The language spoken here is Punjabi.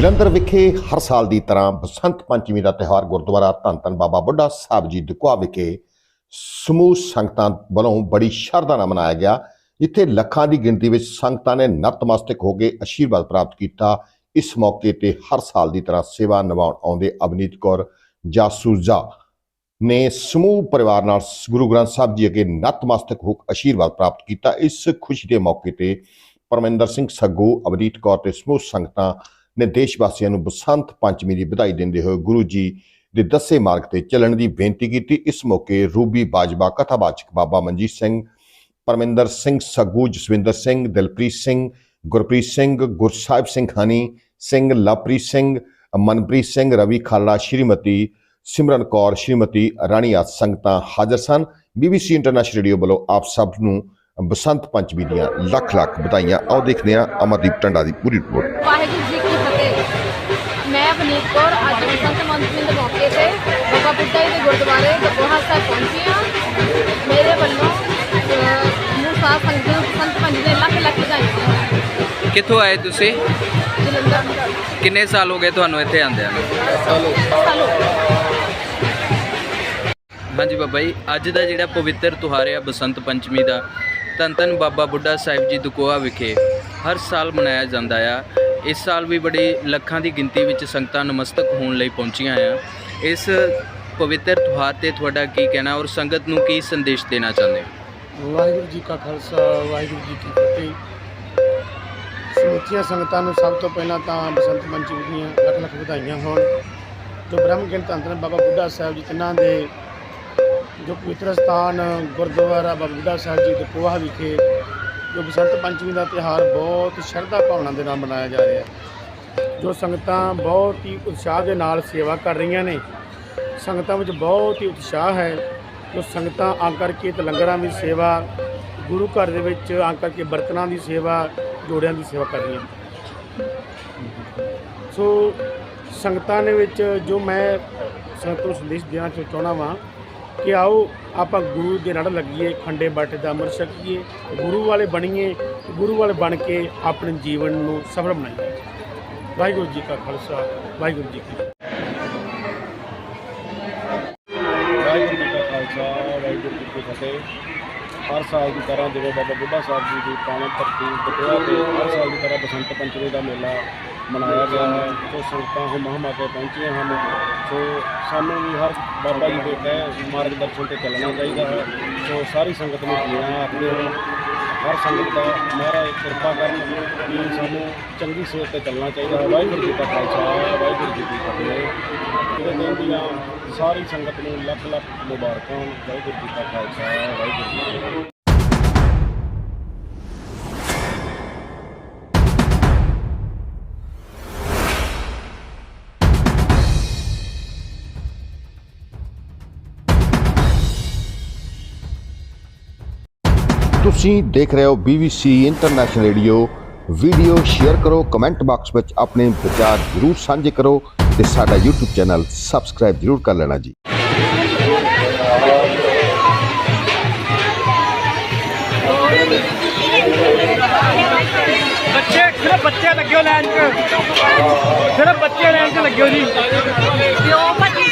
ਜਲੰਧਰ ਵਿਖੇ ਹਰ ਸਾਲ ਦੀ ਤਰ੍ਹਾਂ ਬਸੰਤ ਪੰਚਮੀ ਦਾ ਤਿਉਹਾਰ ਗੁਰਦੁਆਰਾ ਧੰਨ ਧੰਨ ਬਾਬਾ ਬੁੱਢਾ ਸਾਹਿਬ ਜੀ ਦਕੁਆ ਵਿਖੇ ਸਮੂਹ ਸੰਗਤਾਂ ਵੱਲੋਂ ਬੜੀ ਸ਼ਰਧਾ ਨਾਲ ਮਨਾਇਆ ਗਿਆ, ਜਿੱਥੇ ਲੱਖਾਂ ਦੀ ਗਿਣਤੀ ਵਿੱਚ ਸੰਗਤਾਂ ਨੇ ਨਤਮਸਤਕ ਹੋ ਕੇ ਅਸ਼ੀਰਵਾਦ ਪ੍ਰਾਪਤ ਕੀਤਾ। ਇਸ ਮੌਕੇ ਤੇ ਹਰ ਸਾਲ ਦੀ ਤਰ੍ਹਾਂ ਸੇਵਾ ਨਿਭਾਉਣ ਆਉਂਦੇ ਅਵਨੀਤ ਕੌਰ ਜਾਸੂਜਾ ਨੇ ਸਮੂਹ ਪਰਿਵਾਰ ਨਾਲ ਗੁਰੂ ਗ੍ਰੰਥ ਸਾਹਿਬ ਜੀ ਅੱਗੇ ਨਤਮਸਤਕ ਹੋ ਕੇ ਅਸ਼ੀਰਵਾਦ ਪ੍ਰਾਪਤ ਕੀਤਾ। ਇਸ ਖੁਸ਼ੀ ਦੇ ਮੌਕੇ ਤੇ ਪਰਮਿੰਦਰ ਸਿੰਘ ਸੱਗੂ, ਅਵਨੀਤ ਕੌਰ ਤੇ ਸਮੂਹ ਸੰਗਤਾਂ ਨੇ ਦੇਸ਼ ਵਾਸੀਆਂ ਨੂੰ ਬਸੰਤ ਪੰਚਮੀ ਦੀ ਵਧਾਈ ਦਿੰਦੇ ਹੋਏ ਗੁਰੂ ਜੀ ਦੇ ਦੱਸੇ ਮਾਰਗ ਤੇ ਚੱਲਣ ਦੀ ਬੇਨਤੀ ਕੀਤੀ। ਇਸ ਮੌਕੇ ਰੂਬੀ ਬਾਜਵਾ, ਕਥਾਵਾਚਕ ਬਾਬਾ ਮਨਜੀਤ ਸਿੰਘ, ਪਰਮਿੰਦਰ ਸਿੰਘ ਸੱਗੂ, ਜਸਵਿੰਦਰ ਸਿੰਘ, ਦਿਲਪ੍ਰੀਤ ਸਿੰਘ, ਗੁਰਪ੍ਰੀਤ ਸਿੰਘ, ਗੁਰਸਾਹਿਬ ਸਿੰਘ ਖਾਨੀ ਸਿੰਘ, ਲਵਪ੍ਰੀਤ ਸਿੰਘ, ਮਨਪ੍ਰੀਤ ਸਿੰਘ, ਰਵੀ ਖਾਲੜਾ, ਸ਼੍ਰੀਮਤੀ ਸਿਮਰਨ ਕੌਰ, ਸ਼੍ਰੀਮਤੀ ਰਾਣੀਆ ਸੰਗਤਾਂ ਹਾਜ਼ਰ ਸਨ। ਬੀਬੀਸੀ ਇੰਟਰਨੈਸ਼ਨਲ ਰੇਡੀਓ ਵੱਲੋਂ ਆਪ ਸਭ ਨੂੰ ਬਸੰਤ ਪੰਚਮੀ ਦੀਆਂ ਲੱਖ ਲੱਖ ਵਧਾਈਆਂ। ਆਓ ਦੇਖਦੇ ਹਾਂ ਅਮਰਦੀਪ ਟੰਡਾ ਦੀ ਪੂਰੀ ਰਿਪੋਰਟ। ਵਾਹਿਗੁਰੂ ਜੀ ਪਨੀਤ ਕੌਰ ਅੱਜ ਬਸੰਤ ਪੰਚਮੀ ਦੇ ਮੌਕੇ ਤੇ ਬਾਬਾ ਬੁੱਢਾ ਜੀ ਦੇ ਗੁਰਦੁਆਰੇ ਦਪੋਹਾ ਸਾਹਿਬ ਪਹੁੰਚੀ ਹਾਂ। ਮੇਰੇ ਵੱਲੋਂ ਨੂੰ ਸਾਧ ਸੰਗਤ ਨੂੰ ਬਸੰਤ ਪੰਚਮੀ ਦੇ ਲੱਖ ਲੱਖ ਵਧਾਈਆਂ। ਕਿੱਥੋਂ ਆਏ ਤੁਸੀਂ? ਜਲੰਧਰ। ਕਿੰਨੇ ਸਾਲ ਹੋ ਗਏ ਤੁਹਾਨੂੰ ਇੱਥੇ ਆਂਦਿਆਂ ਹਾਂਜੀ ਬਾਬਾ ਜੀ ਅੱਜ ਦਾ ਜਿਹੜਾ ਪਵਿੱਤਰ ਤਿਉਹਾਰ ਹੈ ਬਸੰਤ ਪੰਚਮੀ ਦਾ ਧੰਨ ਧੰਨ ਬਾਬਾ ਬੁੱਢਾ ਸਾਹਿਬ ਜੀ ਦਕੋਆ ਵਿਖੇ ਹਰ ਸਾਲ ਮਨਾਇਆ ਜਾਂਦਾ ਆ। ਇਸ ਸਾਲ ਵੀ ਬੜੇ ਲੱਖਾਂ ਦੀ ਗਿਣਤੀ ਵਿੱਚ ਸੰਗਤਾਂ ਨਮਸਤਕ ਹੋਣ ਲਈ ਪਹੁੰਚੀਆਂ ਆ। ਇਸ ਪਵਿੱਤਰ ਤਿਉਹਾਰ ਤੇ ਤੁਹਾਡਾ ਕੀ ਕਹਿਣਾ ਔਰ ਸੰਗਤ ਨੂੰ ਕੀ ਸੰਦੇਸ਼ ਦੇਣਾ ਚਾਹੁੰਦੇ ਹੋ? ਵਾਹਿਗੁਰੂ ਜੀ ਕਾ ਖਾਲਸਾ, ਵਾਹਿਗੁਰੂ ਜੀ ਕੀ ਫਤਿਹ। ਸਮੁੱਚੀਆਂ ਸੰਗਤਾਂ ਨੂੰ ਸਭ ਤੋਂ ਪਹਿਲਾਂ ਤਾਂ ਬਸੰਤ ਪੰਚਮੀ ਦੀਆਂ ਲੱਖ ਲੱਖ ਵਧਾਈਆਂ ਹੋਣ। ਜੋ ਬ੍ਰਹਮ ਗਿਆਨ ਧੰਨ ਬਾਬਾ ਬੁੱਢਾ ਸਾਹਿਬ ਜੀ, ਤਿੰਨਾਂ ਦੇ ਜੋ ਪਵਿੱਤਰ ਸਥਾਨ ਗੁਰਦੁਆਰਾ ਬਾਬਾ ਬੁੱਢਾ ਸਾਹਿਬ ਜੀ ਦੇ ਕੋਹਾ ਵਿਖੇ ਜੋ ਬਸੰਤ ਪੰਚਮੀ ਦਾ ਤਿਉਹਾਰ ਬਹੁਤ ਸ਼ਰਧਾ ਭਾਵਨਾ ਦੇ ਨਾਲ ਮਨਾਇਆ ਜਾ ਰਿਹਾ ਹੈ। ਜੋ ਸੰਗਤਾਂ ਬਹੁਤ ਹੀ ਉਤਸ਼ਾਹ ਦੇ ਨਾਲ ਸੇਵਾ ਕਰ ਰਹੀਆਂ ਨੇ, ਸੰਗਤਾਂ ਵਿੱਚ ਬਹੁਤ ਹੀ ਉਤਸ਼ਾਹ ਹੈ। ਜੋ ਸੰਗਤਾਂ ਆ ਕਰਕੇ ਤੇ ਲੰਗਰਾਂ ਦੀ ਸੇਵਾ, ਗੁਰੂ ਘਰ ਦੇ ਵਿੱਚ ਆ ਕਰਕੇ ਬਰਤਨਾਂ ਦੀ ਸੇਵਾ, ਜੋੜਿਆਂ ਦੀ ਸੇਵਾ ਕਰ ਰਹੀਆਂ ਸੋ ਸੰਗਤਾਂ ਦੇ ਵਿੱਚ ਜੋ ਮੈਂ ਸੰਗਤ ਨੂੰ ਸੰਦੇਸ਼ ਦੇਣਾ ਚਾਹੁੰਦਾ ਵਾਂ ਕਿ ਆਓ ਆਪਾਂ ਗੁਰੂ ਦੇ ਨਾਲ ਲੱਗੀਏ, ਖੰਡੇ ਬਾਟੇ ਦਾ ਅੰਮ੍ਰਿਤ ਛਕੀਏ, ਗੁਰੂ ਵਾਲੇ ਬਣੀਏ, ਗੁਰੂ ਵਾਲੇ ਬਣ ਕੇ ਆਪਣੇ ਜੀਵਨ ਨੂੰ ਸਫਲ ਬਣਾਈਏ। ਵਾਹਿਗੁਰੂ ਜੀ ਕਾ ਖਾਲਸਾ, ਵਾਹਿਗੁਰੂ ਜੀ ਕੀ ਫਤਿਹ। ਵਾਹਿਗੁਰੂ ਜੀ ਕਾ ਖਾਲਸਾ, ਵਾਹਿਗੁਰੂ ਜੀ ਕੀ ਫਤਿਹ। ਹਰ ਸਾਲ ਦੀ ਤਰ੍ਹਾਂ ਜਿਵੇਂ ਬਾਬਾ ਬੁੱਢਾ ਸਾਹਿਬ ਜੀ ਦੀ ਪਾਵਨ ਧਰਤੀ ਦਪਿਆ ਤੇ ਹਰ ਸਾਲ ਦੀ ਤਰ੍ਹਾਂ ਬਸੰਤ ਪੰਚਮੀ ਦਾ ਮੇਲਾ ਮਨਾਇਆ ਗਿਆ ਹੈ ਸੋ ਸੰਗਤਾਂ ਹੁਮ ਹਮਾ ਕੇ ਪਹੁੰਚੀਆਂ ਹਨ। ਸੋ ਸਾਨੂੰ ਵੀ ਹਰ ਬਾਬਾ ਜੀ ਦੇ ਕਹਿ ਮਾਰਗ ਦਰਸ਼ਨ ਤੇ ਚੱਲਣਾ ਚਾਹੀਦਾ ਹੈ। ਸੋ ਸਾਰੀ ਸੰਗਤ ਨੂੰ ਜੀਆਂ ਆਖਦੇ ਹਾਂ ਹਰ ਸੰਗਤ ਦਾ ਮਹਾਰਾਜ ਕਿਰਪਾ ਕਰਨ ਕਿ ਸਾਨੂੰ ਚੰਗੀ ਸੇਧ ਤੇ ਚੱਲਣਾ ਚਾਹੀਦਾ ਹੈ। ਵਾਹਿਗੁਰੂ ਜੀ ਕਾ ਖਾਲਸਾ, ਵਾਹਿਗੁਰੂ ਜੀ ਕੀ ਫਤਿਹ। ਇਹਦੇ ਦਿਨ ਦੀਆਂ ਸਾਰੀ ਸੰਗਤ ਨੂੰ ਲੱਖ ਲੱਖ ਮੁਬਾਰਕਾਂ। ਵਾਹਿਗੁਰੂ ਜੀ ਕਾ ਖਾਲਸਾ, ਵਾਹਿਗੁਰੂ ਜੀ ਕੀ ਫਤਿਹ। ਤੁਸੀਂ ਦੇਖ ਰਹੇ ਹੋ BBC international radio video share ਕਰੋ ਕਮੈਂਟ ਬਾਕਸ ਵਿੱਚ ਆਪਣੇ ਵਿਚਾਰ ਜਰੂਰ ਸਾਂਝੇ ਕਰੋ ਤੇ ਸਾਡਾ YouTube ਚੈਨਲ ਸਬਸਕ੍ਰਾਈਬ ਜਰੂਰ ਕਰ ਲੈਣਾ ਜੀ ਬੱਚੇ ਸਿਰਫ ਬੱਚੇ ਲੱਗਿਓ ਲਾਈਨ 'ਚ ਸਿਰਫ ਬੱਚੇ ਲਾਈਨ 'ਚ ਲੱਗਿਓ ਜੀ ਦਿਓ ਭਾਜੀ